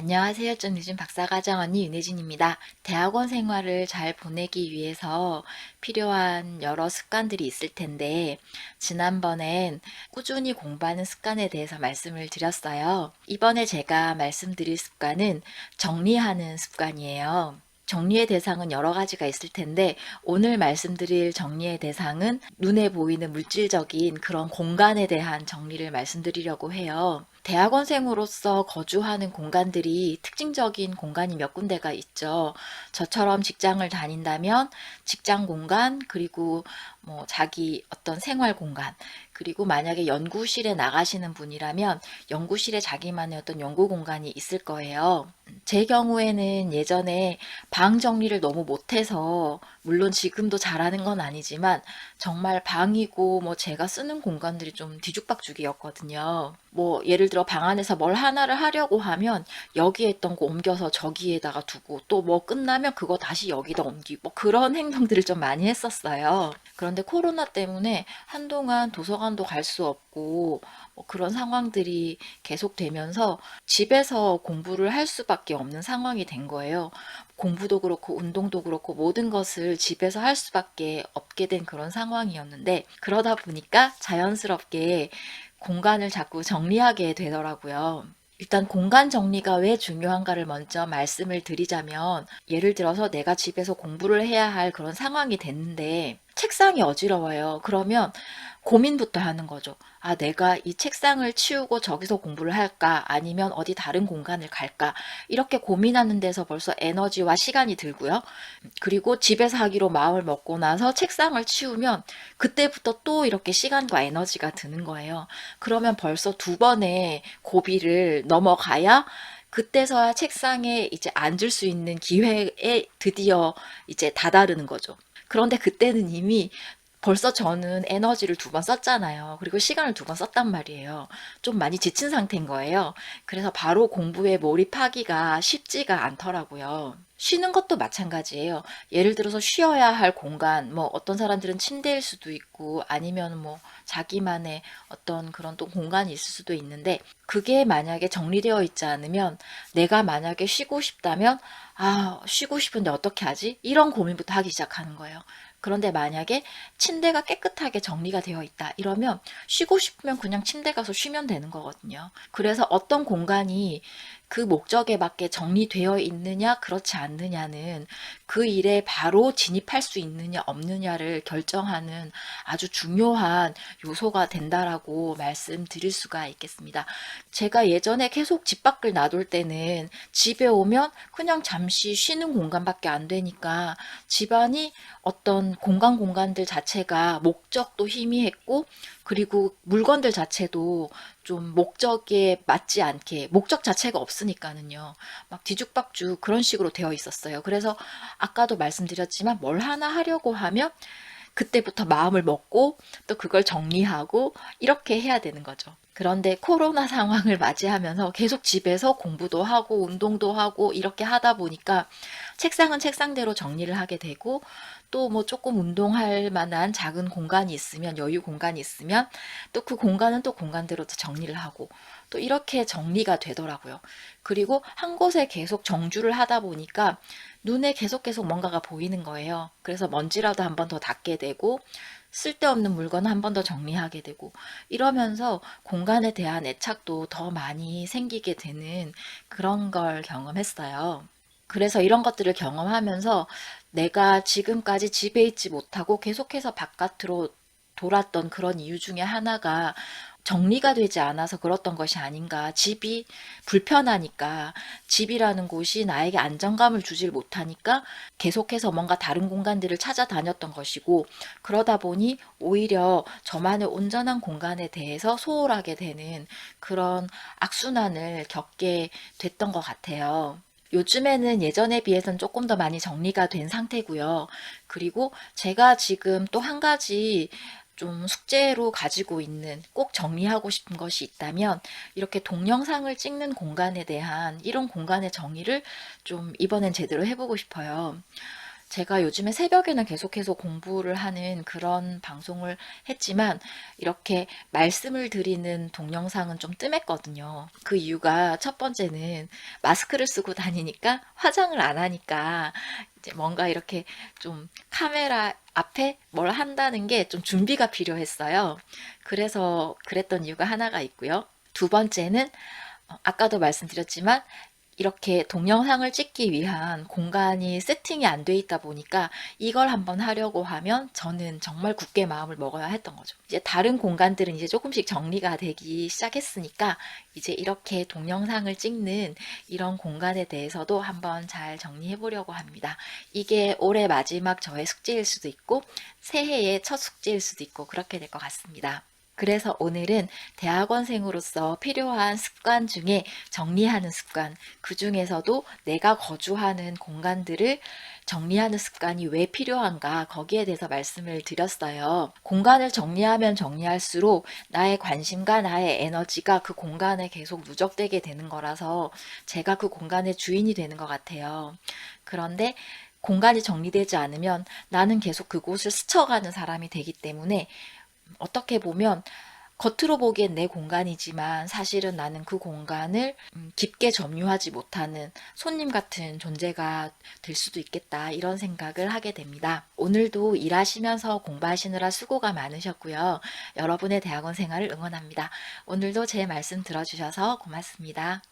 안녕하세요. 좀 늦은 박사과정 언니 윤혜진입니다. 대학원 생활을 잘 보내기 위해서 필요한 여러 습관들이 있을 텐데, 지난번엔 꾸준히 공부하는 습관에 대해서 말씀을 드렸어요. 이번에 제가 말씀드릴 습관은 정리하는 습관이에요. 정리의 대상은 여러 가지가 있을 텐데 오늘 말씀드릴 정리의 대상은 눈에 보이는 물질적인 그런 공간에 대한 정리를 말씀드리려고 해요. 대학원생으로서 거주하는 공간들이 특징적인 공간이 몇 군데가 있죠. 저처럼 직장을 다닌다면 직장 공간, 그리고 뭐 자기 어떤 생활 공간, 그리고 만약에 연구실에 나가시는 분이라면 연구실에 자기만의 어떤 연구 공간이 있을 거예요. 제 경우에는 예전에 방 정리를 너무 못해서 물론 지금도 잘하는 건 아니지만 정말 방이고 뭐 제가 쓰는 공간들이 좀 뒤죽박죽이었거든요. 뭐 예를 들어 방 안에서 뭘 하나를 하려고 하면 여기에 있던 거 옮겨서 저기에다가 두고 또 뭐 끝나면 그거 다시 여기다 옮기고 뭐 그런 행동들을 좀 많이 했었어요. 그런데 코로나 때문에 한동안 도서관도 갈 수 없고 뭐 그런 상황들이 계속되면서 집에서 공부를 할 수밖에 없는 상황이 된 거예요. 공부도 그렇고 운동도 그렇고 모든 것을 집에서 할 수밖에 없게 된 그런 상황이었는데 그러다 보니까 자연스럽게 공간을 자꾸 정리하게 되더라고요. 일단 공간 정리가 왜 중요한가를 먼저 말씀을 드리자면 예를 들어서 내가 집에서 공부를 해야 할 그런 상황이 됐는데 책상이 어지러워요. 그러면 고민부터 하는 거죠. 아, 내가 이 책상을 치우고 저기서 공부를 할까? 아니면 어디 다른 공간을 갈까? 이렇게 고민하는 데서 벌써 에너지와 시간이 들고요. 그리고 집에서 하기로 마음을 먹고 나서 책상을 치우면 그때부터 또 이렇게 시간과 에너지가 드는 거예요. 그러면 벌써 두 번의 고비를 넘어가야 그때서야 책상에 이제 앉을 수 있는 기회에 드디어 이제 다다르는 거죠. 그런데 그때는 이미 벌써 저는 에너지를 두 번 썼잖아요. 그리고 시간을 두 번 썼단 말이에요. 좀 많이 지친 상태인 거예요. 그래서 바로 공부에 몰입하기가 쉽지가 않더라고요. 쉬는 것도 마찬가지예요. 예를 들어서 쉬어야 할 공간, 뭐 어떤 사람들은 침대일 수도 있고 아니면 뭐 자기만의 어떤 그런 또 공간이 있을 수도 있는데 그게 만약에 정리되어 있지 않으면 내가 만약에 쉬고 싶다면 아, 쉬고 싶은데 어떻게 하지? 이런 고민부터 하기 시작하는 거예요. 그런데 만약에 침대가 깨끗하게 정리가 되어 있다. 이러면 쉬고 싶으면 그냥 침대 가서 쉬면 되는 거거든요. 그래서 어떤 공간이 그 목적에 맞게 정리되어 있느냐, 그렇지 않느냐는 그 일에 바로 진입할 수 있느냐, 없느냐를 결정하는 아주 중요한 요소가 된다라고 말씀드릴 수가 있겠습니다. 제가 예전에 계속 집 밖을 놔둘 때는 집에 오면 그냥 잠시 쉬는 공간밖에 안 되니까 집안이 어떤 공간 공간들 자체가 목적도 희미했고 그리고 물건들 자체도 좀 목적에 맞지 않게 목적 자체가 없으니까는요. 막 뒤죽박죽 그런 식으로 되어 있었어요. 그래서 아까도 말씀드렸지만 뭘 하나 하려고 하면 그때부터 마음을 먹고 또 그걸 정리하고 이렇게 해야 되는 거죠. 그런데 코로나 상황을 맞이하면서 계속 집에서 공부도 하고 운동도 하고 이렇게 하다 보니까 책상은 책상대로 정리를 하게 되고 또 뭐 조금 운동할 만한 작은 공간이 있으면 여유 공간이 있으면 또 그 공간은 또 공간대로 또 정리를 하고 또 이렇게 정리가 되더라고요. 그리고 한 곳에 계속 정주를 하다 보니까 눈에 계속 계속 뭔가가 보이는 거예요. 그래서 먼지라도 한 번 더 닦게 되고 쓸데없는 물건 한 번 더 정리하게 되고 이러면서 공간에 대한 애착도 더 많이 생기게 되는 그런 걸 경험했어요. 그래서 이런 것들을 경험하면서 내가 지금까지 집에 있지 못하고 계속해서 바깥으로 돌았던 그런 이유 중에 하나가 정리가 되지 않아서 그랬던 것이 아닌가. 집이 불편하니까, 집이라는 곳이 나에게 안정감을 주질 못하니까 계속해서 뭔가 다른 공간들을 찾아다녔던 것이고, 그러다 보니 오히려 저만의 온전한 공간에 대해서 소홀하게 되는 그런 악순환을 겪게 됐던 것 같아요. 요즘에는 예전에 비해서는 조금 더 많이 정리가 된 상태고요. 그리고 제가 지금 또 한 가지 좀 숙제로 가지고 있는 꼭 정리하고 싶은 것이 있다면 이렇게 동영상을 찍는 공간에 대한 이런 공간의 정의를 좀 이번엔 제대로 해보고 싶어요. 제가 요즘에 새벽에는 계속해서 공부를 하는 그런 방송을 했지만 이렇게 말씀을 드리는 동영상은 좀 뜸했거든요. 그 이유가 첫 번째는 마스크를 쓰고 다니니까 화장을 안 하니까 이제 뭔가 이렇게 좀 카메라 앞에 뭘 한다는 게 좀 준비가 필요했어요. 그래서 그랬던 이유가 하나가 있고요. 두 번째는 어, 아까도 말씀드렸지만 이렇게 동영상을 찍기 위한 공간이 세팅이 안 돼 있다 보니까 이걸 한번 하려고 하면 저는 정말 굳게 마음을 먹어야 했던 거죠. 이제 다른 공간들은 이제 조금씩 정리가 되기 시작했으니까 이제 이렇게 동영상을 찍는 이런 공간에 대해서도 한번 잘 정리해 보려고 합니다. 이게 올해 마지막 저의 숙제일 수도 있고 새해의 첫 숙제일 수도 있고 그렇게 될 것 같습니다. 그래서 오늘은 대학원생으로서 필요한 습관 중에 정리하는 습관, 그 중에서도 내가 거주하는 공간들을 정리하는 습관이 왜 필요한가 거기에 대해서 말씀을 드렸어요. 공간을 정리하면 정리할수록 나의 관심과 나의 에너지가 그 공간에 계속 누적되게 되는 거라서 제가 그 공간의 주인이 되는 것 같아요. 그런데 공간이 정리되지 않으면 나는 계속 그곳을 스쳐가는 사람이 되기 때문에 어떻게 보면 겉으로 보기엔 내 공간이지만 사실은 나는 그 공간을 음, 깊게 점유하지 못하는 손님 같은 존재가 될 수도 있겠다 이런 생각을 하게 됩니다. 오늘도 일하시면서 공부하시느라 수고가 많으셨고요. 여러분의 대학원 생활을 응원합니다. 오늘도 제 말씀 들어주셔서 고맙습니다.